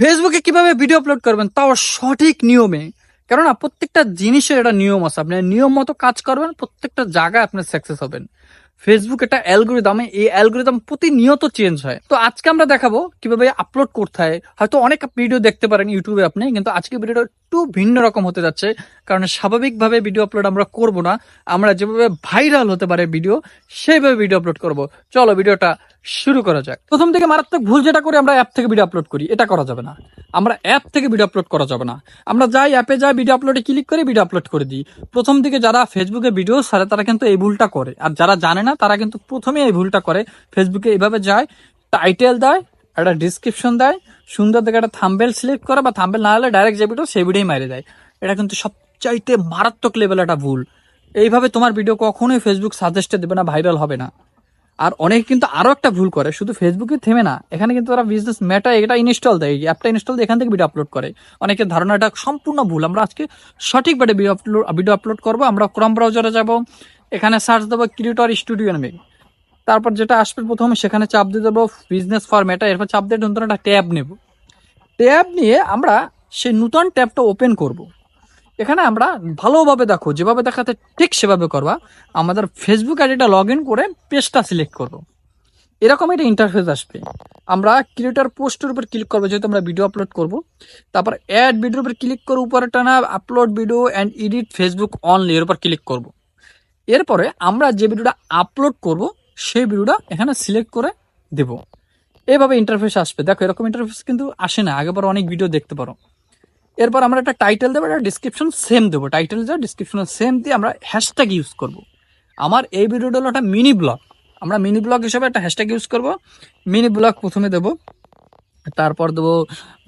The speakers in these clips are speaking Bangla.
ফেসবুকে কীভাবে ভিডিও আপলোড করবেন তাও সঠিক নিয়মে। কেননা প্রত্যেকটা জিনিসের একটা নিয়ম আছে। আপনি নিয়ম মতো কাজ করবেন, প্রত্যেকটা জায়গায় আপনি সাকসেস হবেন। ফেসবুক একটা অ্যালগোরিদমে এই অ্যালগোরিদম প্রতিনিয়ত চেঞ্জ হয়। তো আজকে আমরা দেখাবো কীভাবে আপলোড করতে হয়। হয়তো অনেক ভিডিও দেখতে পারেন ইউটিউবে আপনি, কিন্তু আজকে ভিডিওটা একটু ভিন্ন রকম হতে যাচ্ছে। কারণ স্বাভাবিকভাবে ভিডিও আপলোড আমরা করব না। আমরা যেভাবে ভাইরাল হতে পারে ভিডিও সেইভাবে ভিডিও আপলোড করব। চলো ভিডিওটা শুরু করা যাক। প্রথম থেকে মারাত্মক ভুল যেটা করি আমরা অ্যাপ থেকে ভিডিও আপলোড করি, এটা করা যাবে না। আমরা অ্যাপ থেকে ভিডিও আপলোড করা যাবে না। আমরা যাই অ্যাপে যাই ভিডিও আপলোডে ক্লিক করে ভিডিও আপলোড করে দিই। প্রথম দিকে যারা ফেসবুকে ভিডিও সারে তারা কিন্তু এই ভুলটা করে। আর যারা জানে না, তারা কিন্তু প্রথমে এই ভুলটা করে। ফেসবুকে এইভাবে যায় টাইটেল দেয়, একটা ডিসক্রিপশন দেয়, সুন্দর দেখে একটা থাম্বেল সিলেক্ট করে বা থাম্বেল না হলে ডাইরেক্ট যে ভিডিও সেই ভিডিওই মারে দেয়। এটা কিন্তু সবচাইতে মারাত্মক লেভেল একটা ভুল। এইভাবে তোমার ভিডিও কখনোই ফেসবুক সাজেস্টে দেবে না ভাইরাল হবে না। আর অনেকে কিন্তু আরও একটা ভুল করে, শুধু ফেসবুকে থেমে না। এখানে কিন্তু তারা বিজনেস মেটা এটা ইনস্টল দেয় অ্যাপটা ইনস্টল দিয়ে এখান থেকে ভিডিও আপলোড করে। অনেকের ধারণাটা সম্পূর্ণ ভুল। আমরা আজকে সঠিকভাবে ভিডিও আপলোড ভিডিও আপলোড করব। আমরা ক্রম ব্রাউজারে যাব, এখানে সার্চ দেবো ক্রিয়েটর স্টুডিও নেমে। তারপর যেটা আসবে প্রথমে, সেখানে চাপ দিয়ে দেবো বিজনেস ফর মেটা এরপর চাপ দিয়ে নতুন একটা ট্যাব নেব। ট্যাব নিয়ে আমরা সেই নতুন ট্যাবটা ওপেন করব। এখানে আমরা ভালোভাবে দেখো, যেভাবে দেখাতে ঠিক সেভাবে করবা। আমাদের ফেসবুক আইডিটা লগ ইন করে পেজটা সিলেক্ট করব। এরকম একটা ইন্টারফেস আসবে। আমরা ক্রিয়েটার পোস্টের উপর ক্লিক করব, যেহেতু আমরা ভিডিও আপলোড করব। তারপর অ্যাড ভিডিওর উপর ক্লিক করে উপরে টানা upload video and edit Facebook only এর উপর ক্লিক করব। এরপরে আমরা যে ভিডিওটা আপলোড করব, সেই ভিডিওটা এখানে সিলেক্ট করে দেব। এভাবে ইন্টারফেস আসবে। দেখো, এরকম ইন্টারফেস কিন্তু আসে না। আগেবার অনেক ভিডিও দেখতে পারো। এরপর আমরা একটা টাইটেল দেবো, একটা ডিসক্রিপশন সেম দেবো। টাইটেল যা ডিসক্রিপশন সেম দিয়ে আমরা হ্যাশট্যাগ ইউজ করব। আমার এই ভিডিওটা হলো একটা মিনি ব্লগ আমরা মিনি ব্লগ হিসেবে একটা হ্যাশট্যাগ ইউজ করব। মিনি ব্লগ প্রথমে দেবো, তারপর দেবো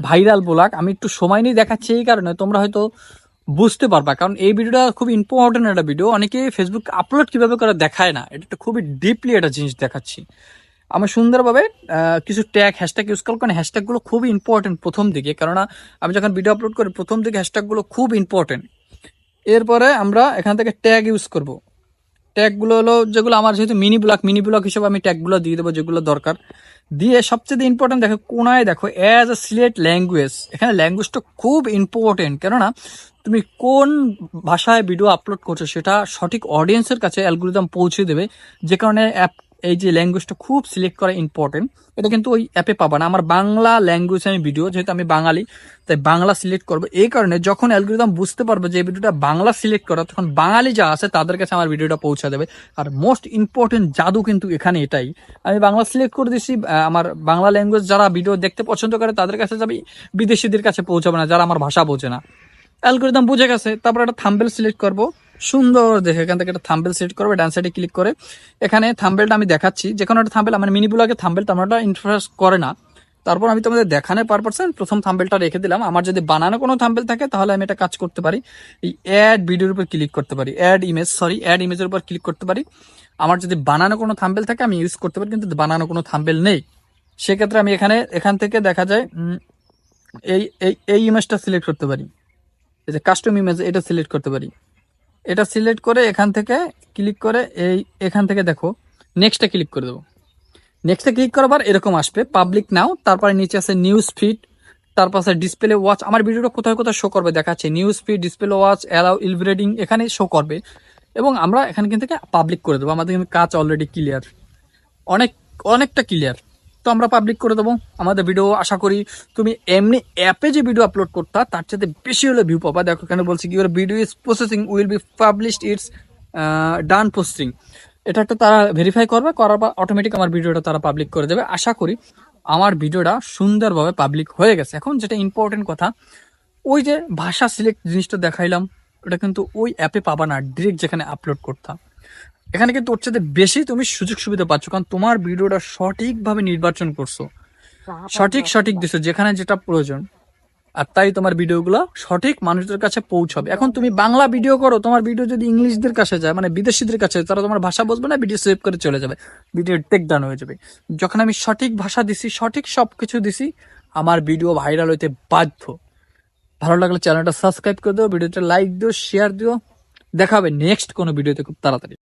ভাইরাল ব্লগ আমি একটু সময় নিয়ে দেখাচ্ছি এই কারণে, তোমরা হয়তো বুঝতে পারবা। কারণ এই ভিডিওটা খুব ইম্পর্টেন্ট একটা ভিডিও অনেকে ফেসবুক আপলোড কীভাবে করে দেখায় না, এটা একটা খুবই ডিপলি একটা জিনিস দেখাচ্ছি। আমি সুন্দরভাবে কিছু ট্যাগ হ্যাশট্যাগ ইউজ কারণ হ্যাশট্যাগুলো খুব ইম্পর্টেন্ট প্রথম দিকে। কেননা আমি যখন ভিডিও আপলোড করি, প্রথম দিকে হ্যাশট্যাগুলো খুব ইম্পর্টেন্ট এরপরে আমরা এখান থেকে ট্যাগ ইউজ করব। ট্যাগগুলো হলো যেগুলো আমার যেহেতু মিনি ব্লক মিনি ব্লক হিসেবে আমি ট্যাগগুলো দিয়ে দেবো যেগুলো দরকার। দিয়ে সবচেয়ে ইম্পর্টেন্ট দেখো, কোনায় দেখো অ্যাজ এ সিলেট ল্যাঙ্গুয়েজ এখানে ল্যাঙ্গুয়েজটা খুব ইম্পর্টেন্ট কেননা তুমি কোন ভাষায় ভিডিও আপলোড করছ সেটা সঠিক অডিয়েন্সের কাছে অ্যালগোরিদম পৌঁছে দেবে। যে কারণে অ্যাপ এই যে ল্যাঙ্গুয়েজটা খুব সিলেক্ট করা ইম্পর্টেন্ট এটা কিন্তু ওই অ্যাপে পাবা না। আমার বাংলা ল্যাঙ্গুয়েজ আমি ভিডিও যেহেতু আমি বাঙালি, তাই বাংলা সিলেক্ট করব। এই কারণে যখন অ্যালগোরিদম বুঝতে পারবে যে ভিডিওটা বাংলা সিলেক্ট করা, তখন বাঙালি যা আছে তাদের কাছে আমার ভিডিওটা পৌঁছে দেবে। আর মোস্ট ইম্পর্টেন্ট জাদু কিন্তু এখানে এটাই। আমি বাংলা সিলেক্ট করে দিছি আমার বাংলা ল্যাঙ্গুয়েজ যারা ভিডিও দেখতে পছন্দ করে, তাদের কাছে যাবে, বিদেশিদের কাছে পৌঁছাবে না, যারা আমার ভাষা বোঝে না। অ্যালগোরিদম বুঝে গেছে, তারপর একটা থাম্বেল সিলেক্ট করব। সুন্দর দেখে এখান থেকে একটা থাম্বেল সিলেক্ট করবে, ডান সাইডে ক্লিক করে। এখানে থাম্বেলটা আমি দেখাচ্ছি, যে কোনো একটা থাম্বেল, আমার মিনি ব্লগে থাম্বেল তেমনটা ইন্টারেস্ট করে না। তারপর আমি তোমাদের দেখানোর পারপাসে প্রথম থাম্বেলটা রেখে দিলাম। আমার যদি বানানো কোনো থাম্বেল থাকে, তাহলে আমি এটা কাজ করতে পারি। এই অ্যাড ভিডিওর উপর ক্লিক করতে পারি। অ্যাড ইমেজ সরি অ্যাড ইমেজের উপর ক্লিক করতে পারি। আমার যদি বানানো কোনো থাম্বেল থাকে, আমি ইউজ করতে পারি, কিন্তু বানানো কোনো থাম্বেল নেই। সেক্ষেত্রে আমি এখানে, এখান থেকে দেখা যায় এই এই ইমেজটা সিলেক্ট করতে পারি। এই যে কাস্টম ইমেজ এটা সিলেক্ট করতে পারি। এটা সিলেক্ট করে এখান থেকে ক্লিক করে এই এখান থেকে দেখো নেক্সটে ক্লিক করে দেবো। নেক্সটে ক্লিক করার করবার এরকম আসবে পাবলিক নাও তারপরে নিচে আছে নিউজ ফিড তারপর ডিসপ্লে ওয়াচ আমার ভিডিওটা কোথায় কোথায় শো করবে দেখাচ্ছে news feed display watch allow ইলব্রেডিং এখানে শো করবে। এবং আমরা এখান থেকে পাবলিক করে দেবো। আমাদের কিন্তু কাজ অলরেডি ক্লিয়ার অনেক, অনেকটা ক্লিয়ার তো আমরা পাবলিক করে দেবো। আমাদের ভিডিও আশা করি তুমি এমনি অ্যাপে যে ভিডিও আপলোড করতা, তার সাথে বেশি হলে ভিউ পাবা। দেখো কেন বলছি কি, ওর video is processing will be published it's done posting এটা একটা তারা ভেরিফাই করবে, করার পর অটোমেটিক আমার ভিডিওটা তারা পাবলিক করে দেবে। আশা করি আমার ভিডিওটা সুন্দরভাবে পাবলিক হয়ে গেছে। এখন যেটা ইম্পর্টেন্ট কথা, ওই যে ভাষা সিলেক্ট জিনিসটা দেখাইলাম, ওটা কিন্তু ওই অ্যাপে পাবা না ডিরেক্ট যেখানে আপলোড করতাম এখানে কিন্তু ওর সাথে বেশি তুমি সুযোগ সুবিধা পাচ্ছ কারণ তোমার ভিডিওটা সঠিকভাবে নির্বাচন করছ। সঠিক সঠিক দিছো যেখানে যেটা প্রয়োজন। আর তাই তোমার ভিডিওগুলো সঠিক মানুষদের কাছে পৌঁছাবে। এখন তুমি বাংলা ভিডিও করো তোমার ভিডিও যদি ইংলিশদের কাছে যায় মানে বিদেশিদের কাছে তারা তোমার ভাষা বুঝবে না ভিডিও সেভ করে চলে যাবে ভিডিও টেক ডাউন হয়ে যাবে। যখন আমি সঠিক ভাষা দিছি সঠিক সব কিছু দিছি আমার ভিডিও ভাইরাল হইতে বাধ্য। ভালো লাগলে চ্যানেলটা সাবস্ক্রাইব করে দিও ভিডিওটা লাইক দিও শেয়ার দিও। দেখাবে নেক্সট কোনো ভিডিওতে খুব তাড়াতাড়ি।